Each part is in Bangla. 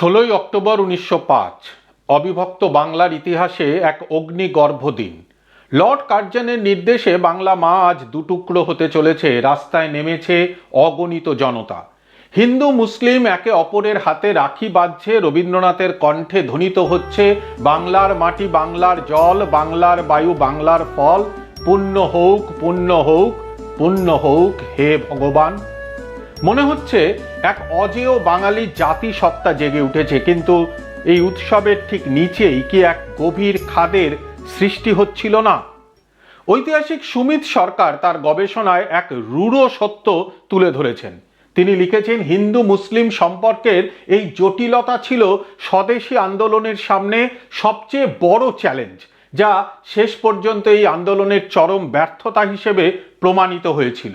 ষোলোই অক্টোবর উনিশশো পাঁচ, অবিভক্ত বাংলার ইতিহাসে এক অগ্নিগর্ভ দিন। লর্ড কার্জনের নির্দেশে বাংলা মা আজ দুটুকরো হতে চলেছে, রাস্তায় নেমেছে অগণিত জনতা। হিন্দু, মুসলিম একে অপরের হাতে রাখি বাঁধছে, রবীন্দ্রনাথের কণ্ঠে ধ্বনিত হচ্ছে, বাংলার মাটি বাংলার জল, বাংলার বায়ু বাংলার ফল, পুণ্য হোক পুণ্য হোক পুণ্য হোক, হে ভগবান। মনে হচ্ছে এক অজেয় বাঙালি জাতি সত্তা জেগে উঠেছে, কিন্তু এই উৎসবের ঠিক নিচেই কি এক গভীর খাদের সৃষ্টি হচ্ছিল না? ঐতিহাসিক সুমিত সরকার তার গবেষণায় এক রূঢ় সত্য তুলে ধরেছেন। তিনি লিখেছেন, হিন্দু মুসলিম সম্পর্কের এই জটিলতা ছিল স্বদেশী আন্দোলনের সামনে সবচেয়ে বড় চ্যালেঞ্জ, যা শেষ পর্যন্ত এই আন্দোলনের চরম ব্যর্থতা হিসেবে প্রমাণিত হয়েছিল।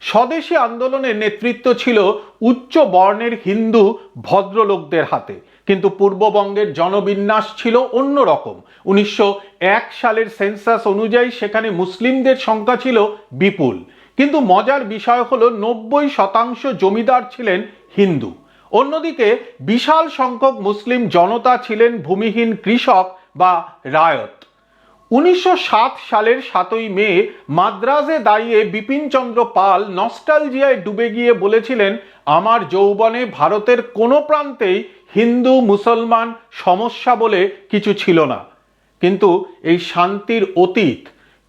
স্বদেশী আন্দোলনের নেতৃত্ব ছিল উচ্চ বর্ণের হিন্দু ভদ্রলোকদের হাতে। কিন্তু পূর্ববঙ্গের জনবিন্যাস ছিল অন্যরকম। উনিশশো এক সালের সেন্সাস অনুযায়ী সেখানে মুসলিমদের সংখ্যা ছিল বিপুল। কিন্তু মজার বিষয় হলো নব্বই শতাংশ জমিদার ছিলেন হিন্দু। অন্যদিকে বিশাল সংখ্যক মুসলিম জনতা ছিলেন ভূমিহীন কৃষক বা রায়ত। উনিশশো সাত সালের সাতই মে মাদ্রাজে দাঁড়িয়ে বিপিনচন্দ্র পাল নস্টালজিয়ায় ডুবে গিয়ে বলেছিলেন, আমার যৌবনে ভারতের কোনো প্রান্তেই হিন্দু, মুসলমান সমস্যা বলে কিছু ছিল না। কিন্তু এই শান্তির অতীত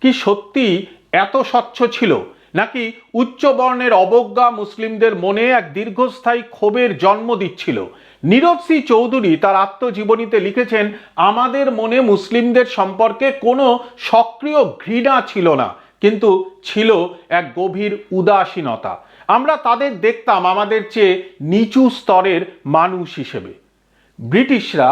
কি সত্যি এত স্বচ্ছ ছিল? নাকি উচ্চ বর্ণের অবজ্ঞা মুসলিমদের মনে এক দীর্ঘস্থায়ী ক্ষোভের জন্ম দিচ্ছিল? নীরব সি চৌধুরী তার আত্মজীবনীতে লিখেছেন, আমাদের মনে মুসলিমদের সম্পর্কে কোনো সক্রিয় ঘৃণা ছিল না, কিন্তু ছিল এক গভীর উদাসীনতা। আমরা তাদের দেখতাম আমাদের চেয়ে নিচু স্তরের মানুষ হিসেবে। ব্রিটিশরা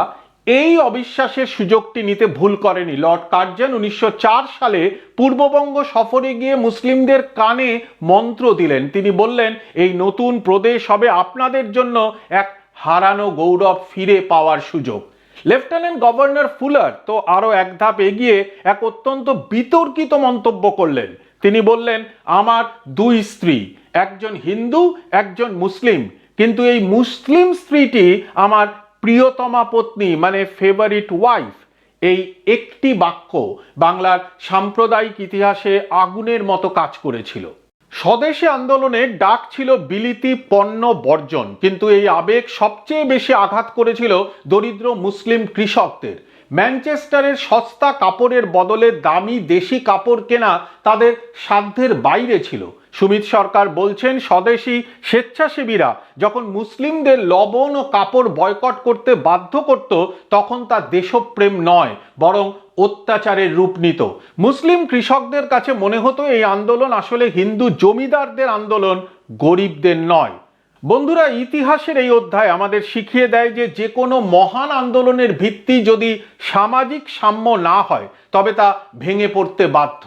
এই অবিশ্বাসের সুযোগটি নিতে ভুল করেনি। লর্ড কার্জন উনিশশো চার সালে পূর্ববঙ্গ সফরে গিয়ে মুসলিমদের কানে মন্ত্র দিলেন। তিনি বললেন, এই নতুন প্রদেশ হবে আপনাদের জন্য এক হারানো গৌরব ফিরে পাওয়ার সুযোগ। লেফটেন্যান্ট গভর্নর ফুলার তো আরও এক ধাপ এগিয়ে এক অত্যন্ত বিতর্কিত মন্তব্য করলেন। তিনি বললেন, আমার দুই স্ত্রী, একজন হিন্দু, একজন মুসলিম। কিন্তু এই মুসলিম স্ত্রীটি আমার প্রিয়তমা পত্নী মানে ফেভারিট ওয়াইফ এই একটি বাক্য বাংলার সাম্প্রদায়িক ইতিহাসে আগুনের মতো কাজ করেছিল। স্বদেশী আন্দোলনের ডাক ছিল বিলিতি পণ্য বর্জন, কিন্তু এই আবেগ সবচেয়ে বেশি আঘাত করেছিল দরিদ্র মুসলিম কৃষকদের। ম্যানচেস্টারের সস্তা কাপড়ের বদলে দামি দেশি কাপড় কেনা তাদের সাধ্যের বাইরে ছিল। সুমিত সরকার বলছেন, স্বদেশী স্বেচ্ছাসেবীরা যখন মুসলিমদের লবণ ও কাপড় বয়কট করতে বাধ্য করত, তখন তা দেশপ্রেম নয়, বরং অত্যাচারের রূপ নিত। মুসলিম কৃষকদের কাছে মনে হতো, এই আন্দোলন আসলে হিন্দু জমিদারদের আন্দোলন, গরিবদের নয়। বন্ধুরা, ইতিহাসের এই অধ্যায় আমাদের শিখিয়ে দেয় যে যে কোনো মহান আন্দোলনের ভিত্তি যদি সামাজিক সাম্য না হয়, তবে তা ভেঙে পড়তে বাধ্য।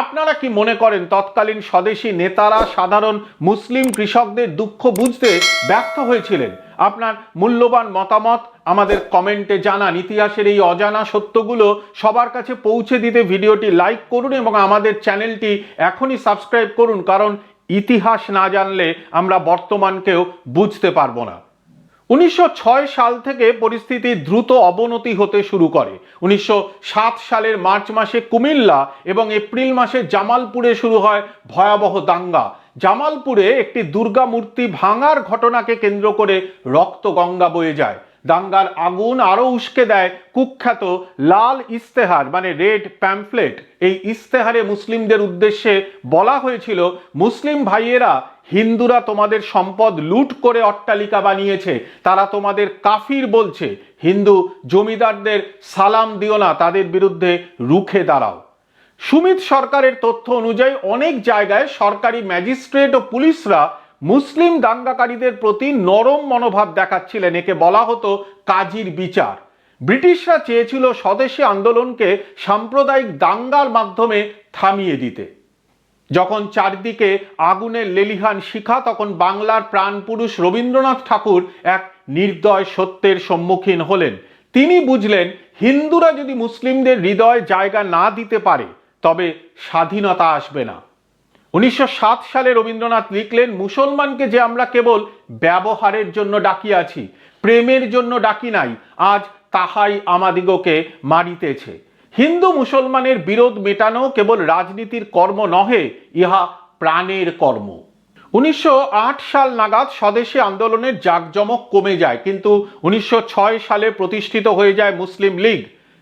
আপনারা কি মনে করেন তৎকালীন স্বদেশী নেতারা সাধারণ মুসলিম কৃষকদের দুঃখ বুঝতে ব্যর্থ হয়েছিলেন? আপনার মূল্যবান মতামত আমাদের কমেন্টে জানান। ইতিহাসের এই অজানা সত্যগুলো সবার কাছে পৌঁছে দিতে ভিডিওটি লাইক করুন এবং আমাদের চ্যানেলটি এখনই সাবস্ক্রাইব করুন, কারণ ইতিহাস না জানলে আমরা বর্তমানকেও বুঝতে পারব না। উনিশশো ছয় সাল থেকে পরিস্থিতি দ্রুত অবনতি হতে শুরু করে। উনিশশো সাত সালের মার্চ মাসে কুমিল্লা এবং এপ্রিল মাসে জামালপুরে শুরু হয় ভয়াবহ দাঙ্গা। জামালপুরে একটি দুর্গা মূর্তি ভাঙার ঘটনাকে কেন্দ্র করে রক্ত গঙ্গা বয়ে যায়। দাঙ্গার আগুন আরও উস্কে দেয় কুখ্যাত লাল ইস্তেহার মানে রেড প্যাম্পলেট এই ইস্তেহারে মুসলিমদের উদ্দেশ্যে বলা হয়েছিল, মুসলিম ভাইয়েরা হিন্দুরা তোমাদের সম্পদ লুট করে অট্টালিকা বানিয়েছে, তারা তোমাদের কাফির বলছে। হিন্দু জমিদারদের সালাম দিও না, তাদের বিরুদ্ধে রুখে দাঁড়াও। সুমিত সরকারের তথ্য অনুযায়ী অনেক জায়গায় সরকারি ম্যাজিস্ট্রেট ও পুলিশরা মুসলিম দাঙ্গাকারীদের প্রতি নরম মনোভাব দেখাচ্ছিলেন। একে বলা হতো কাজীর বিচার। ব্রিটিশরা চেয়েছিল স্বদেশী আন্দোলনকে সাম্প্রদায়িক দাঙ্গার মাধ্যমে থামিয়ে দিতে। যখন চারদিকে আগুনের লেলিহান শিখা, তখন বাংলার প্রাণপুরুষ রবীন্দ্রনাথ ঠাকুর এক নির্দয় সত্যের সম্মুখীন হলেন। তিনি বুঝলেন, হিন্দুরা যদি মুসলিমদের হৃদয় জায়গা না দিতে পারে, তবে স্বাধীনতা আসবে না। উনিশশো সাত সালে রবীন্দ্রনাথ লিখলেন, মুসলমানকে যে আমরা কেবল ব্যবহারের জন্য ডাকিয়াছি প্রেমের জন্য ডাকি নাই, আজ তাহাই আমাদিগকে মারিতেছে। হিন্দু মুসলমানের বিরোধ মেটানো কেবল রাজনীতির কর্ম নহে, ইহা প্রাণের কর্ম। উনিশশো আট সাল নাগাদ স্বদেশী আন্দোলনের জাঁকজমক কমে যায়, কিন্তু উনিশশো ছয় সালে প্রতিষ্ঠিত হয়ে যায় মুসলিম লীগ।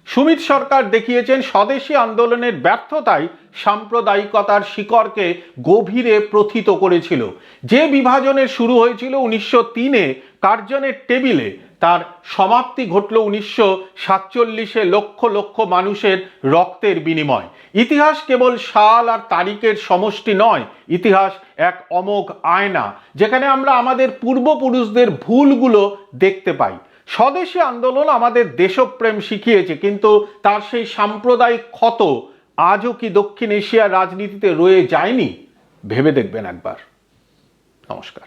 সুমিত সরকার দেখিয়েছেন, স্বদেশী আন্দোলনের ব্যর্থতাই সাম্প্রদায়িকতার শিকড়কে গভীরে প্রথিত করেছিল। যে বিভাজনের শুরু হয়েছিল উনিশশো তিনে কার্জনের টেবিলে তার সমাপ্তি ঘটল উনিশশো সাতচল্লিশে লক্ষ লক্ষ মানুষের রক্তের বিনিময়। ইতিহাস কেবল সাল আর তারিখের সমষ্টি নয়, ইতিহাস এক অমোঘ আয়না, যেখানে আমরা আমাদের পূর্বপুরুষদের ভুলগুলো দেখতে পাই। স্বদেশী আন্দোলন আমাদের দেশপ্রেম শিখিয়েছে, কিন্তু তার সেই সাম্প্রদায়িক ক্ষত আজও কি দক্ষিণ এশিয়ার রাজনীতিতে রয়ে যায়নি? ভেবে দেখবেন একবার। নমস্কার।